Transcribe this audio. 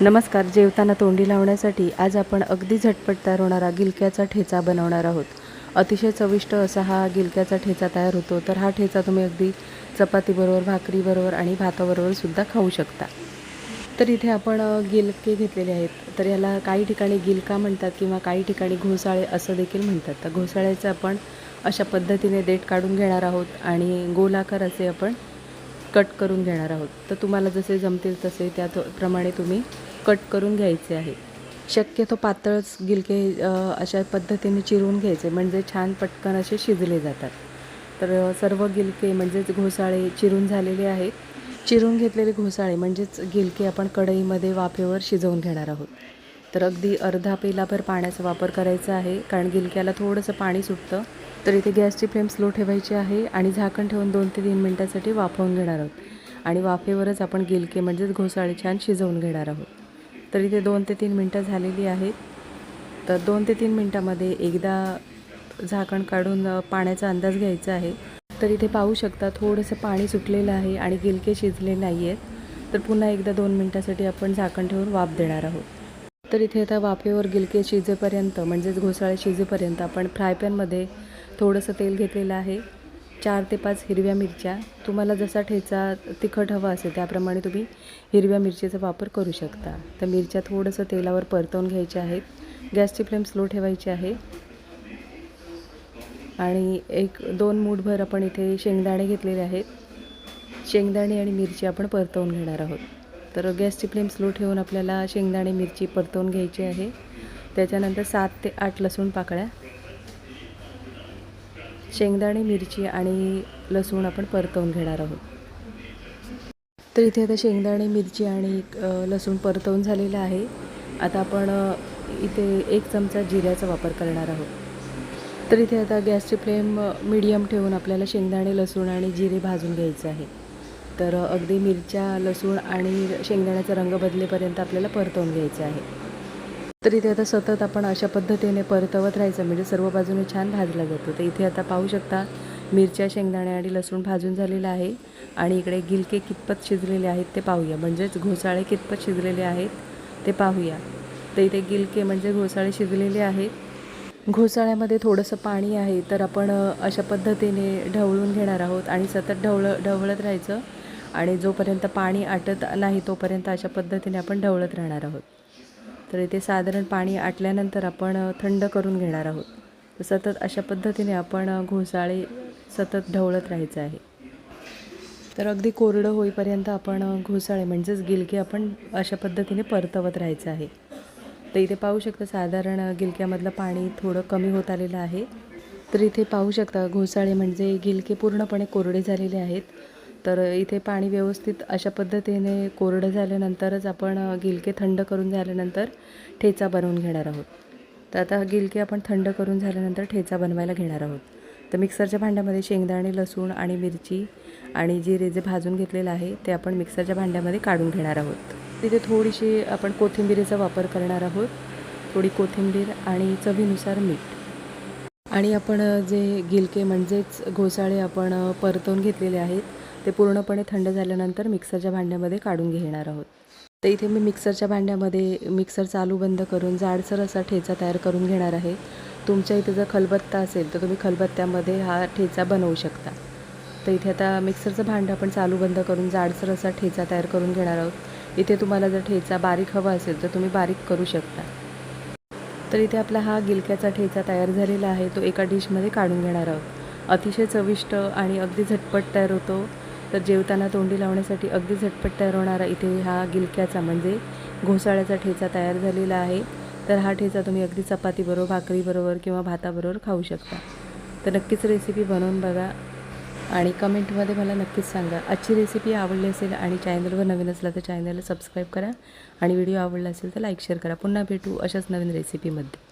नमस्कार जेवताना तोंडी लावण्यासाठी आज आपण अगदी झटपट तयार होणारा गिलक्याचा ठेचा बनवणार आहोत. अतिशय चविष्ट असा हा गिलक्याचा ठेचा तयार होतो तर हा ठेचा तुम्ही अगदी चपातीबरोबर भाकरीबरोबर आणि भाताबरोबर सुद्धा खाऊ शकता. तर इथे आपण गिलके घेतलेले आहेत. तर याला काही ठिकाणी गिलका म्हणतात किंवा काही ठिकाणी घोसाळे असं देखील म्हणतात. तर घोसाळ्याचं आपण अशा पद्धतीने देठ काढून घेणार आहोत आणि गोलाकार असे आपण कट करून घेणार आहोत. तर तुम्हाला जसे जमतील तसे त्याप्रमाणे तुम्ही कट करून घ्यायचे आहे. शक्यतो पातळच गिलके अशा पद्धतीने चिरून घ्यायचे म्हणजे छान पटकन असे शिजले जातात. तर सर्व गिलके म्हणजेच घोसाळे चिरून झालेले आहेत. चिरून घेतलेले घोसाळे म्हणजेच गिलके आपण कढईमध्ये वाफेवर शिजवून घेणार आहोत. तर अगदी अर्धा पेलाभर पाण्याचा वापर करायचा आहे कारण गिलक्याला थोडंसं पाणी सुटतं तर इथे गॅसची फ्लेम स्लो ठेवायची आहे आणि झाकण ठेवून दोन ते तीन मिनटासाठी वाफवून घेणार आहोत. आणि वाफेवरच आपण गिलके म्हणजेच घोसाळे छान शिजवून घेणार आहोत. तर इथे दोन ते तीन मिनटं झालेली आहेत. तर दोन ते तीन मिनटामध्ये एकदा झाकण काढून पाण्याचा अंदाज घ्यायचा आहे. तर इथे पाहू शकता थोडंसं पाणी सुटलेलं आहे आणि गिलके शिजले नाही आहेत तर पुन्हा एकदा दोन मिनटासाठी आपण झाकण ठेवून वाफ देणार आहोत. तर इथे आता वाफेवर गिलके शिजेपर्यंत म्हणजेच घोसाळे शिजेपर्यंत आपण फ्राय पॅनमध्ये थोडंसं तेल घेतलेलं आहे. चार ते पाच हिरव्या मिरच्या. तुम्हाला जसा ठेचा तिखट हवा असेल त्याप्रमाणे तुम्ही हिरव्या मिरचीचा वापर करू शकता. तर मिरच्या थोडंसं तेलावर परतवून घ्यायच्या आहेत. गॅसची फ्लेम स्लो ठेवायची आहे. आणि एक दोन मूठभर आपण इथे शेंगदाणे घेतलेले आहेत. शेंगदाणे आणि मिरची आपण परतवून घेणार आहोत. तर गॅसची फ्लेम स्लो ठेवून आपल्याला शेंगदाणे मिरची परतवून घ्यायची आहे. त्याच्यानंतर सात ते आठ लसूण पाकळ्या शेंगदाणे मिरची आणि लसूण आपण परतवून घेणार आहोत. तर इथे आता शेंगदाणे मिरची आणि लसूण परतवून झालेलं आहे. आता आपण इथे एक चमचा जिऱ्याचा वापर करणार आहोत. तर इथे आता गॅसची फ्लेम मीडियम ठेवून आपल्याला शेंगदाणे लसूण आणि जिरे भाजून घ्यायचं आहे. तर अगदी मिरच्या लसूण आणि शेंगदाण्याचा रंग बदलेपर्यंत आपल्याला परतवून घ्यायचं आहे. तर इथे आता सतत आपण अशा पद्धतीने परतवत राहायचं म्हणजे सर्व बाजूने छान भाजला जातो. तर इथे आता पाहू शकता मिरच्या शेंगदाणे आणि लसूण भाजून झालेलं आहे. आणि इकडे गिलके कितपत शिजलेले आहेत ते पाहूया. म्हणजेच घोसाळे कितपत शिजलेले आहेत ते पाहूया. तर इथे गिलके म्हणजे घोसाळे शिजलेले आहेत. घोसाळ्यामध्ये थोडंसं पाणी आहे तर आपण अशा पद्धतीने ढवळून घेणार आहोत आणि सतत ढवळ ढवळत राहायचं. आणि जोपर्यंत पाणी आटत नाही तोपर्यंत अशा पद्धतीने आपण ढवळत राहणार आहोत. तर इथे साधारण पाणी आटल्यानंतर आपण थंड करून घेणार आहोत. तर सतत अशा पद्धतीने आपण घोसाळे सतत ढवळत राहायचं आहे. तर अगदी कोरडं होईपर्यंत आपण घोसाळे म्हणजेच गिलके आपण अशा पद्धतीने परतवत राहायचं आहे. तर इथे पाहू शकता साधारण गिलक्यामधलं पाणी थोडं कमी होत आलेलं आहे. तर इथे पाहू शकता घोसाळे म्हणजे गिलके पूर्णपणे कोरडे झालेले आहेत. तर इथे पाणी व्यवस्थित अशा पद्धतीने कोरडं झाल्यानंतरच आपण गिलके थंड करून झाल्यानंतर ठेचा बनवून घेणार आहोत. तर आता गिलके आपण थंड करून झाल्यानंतर ठेचा बनवायला घेणार आहोत. तर मिक्सरच्या भांड्यामध्ये शेंगदाणे लसूण आणि मिरची आणि जिरे जे भाजून घेतलेलं आहे ते आपण मिक्सरच्या भांड्यामध्ये काढून घेणार आहोत. तिथे थोडीशी आपण कोथिंबीरीचा वापर करणार आहोत. थोडी कोथिंबीर आणि चवीनुसार मीठ. आणि आपण जे गिलके म्हणजेच घोसाळे आपण परतवून घेतलेले आहेत ते पूर्णपणे थंड झाल्यानंतर मिक्सरच्या भांड्यामध्ये काढून घेणार आहोत. तर इथे मी मिक्सरच्या भांड्यामध्ये मिक्सर चालू बंद करून जाडसर असा ठेचा तयार करून घेणार आहे. तुमच्या इथे जर खलबत्ता असेल तर तुम्ही खलबत्त्यामध्ये हा ठेचा बनवू शकता. तर इथे आता मिक्सरचं भांडं आपण चालू बंद करून जाडसर असा ठेचा तयार करून घेणार आहोत. इथे तुम्हाला जर ठेचा बारीक हवा असेल तर तुम्ही बारीक करू शकता. तर इथे आपला हा गिलक्याचा ठेचा तयार झालेला आहे. तो एका डिशमध्ये काढून घेणार आहोत. अतिशय चविष्ट आणि अगदी झटपट तयार होतो. तर जेवताना तोंडी लावण्यासाठी अगदी झटपट तयार होणारा इथे हा गिलक्याचा म्हणजे घोसाळ्याचा ठेचा तयार झालेला आहे. तर हा ठेचा तुम्ही अगदी चपातीबरोबर भाकरीबरोबर किंवा भाताबरोबर खाऊ शकता. तर नक्कीच रेसिपी बनवून बघा. आणि कमेंटमध्ये मला नक्कीच सांगा. आजची रेसिपी आवडली असेल आणि चॅनलवर नवीन असला तर चॅनलला सबस्क्राईब करा आणि व्हिडिओ आवडला असेल तर लाईक शेअर करा. पुन्हा भेटू अशाच नवीन रेसिपीमध्ये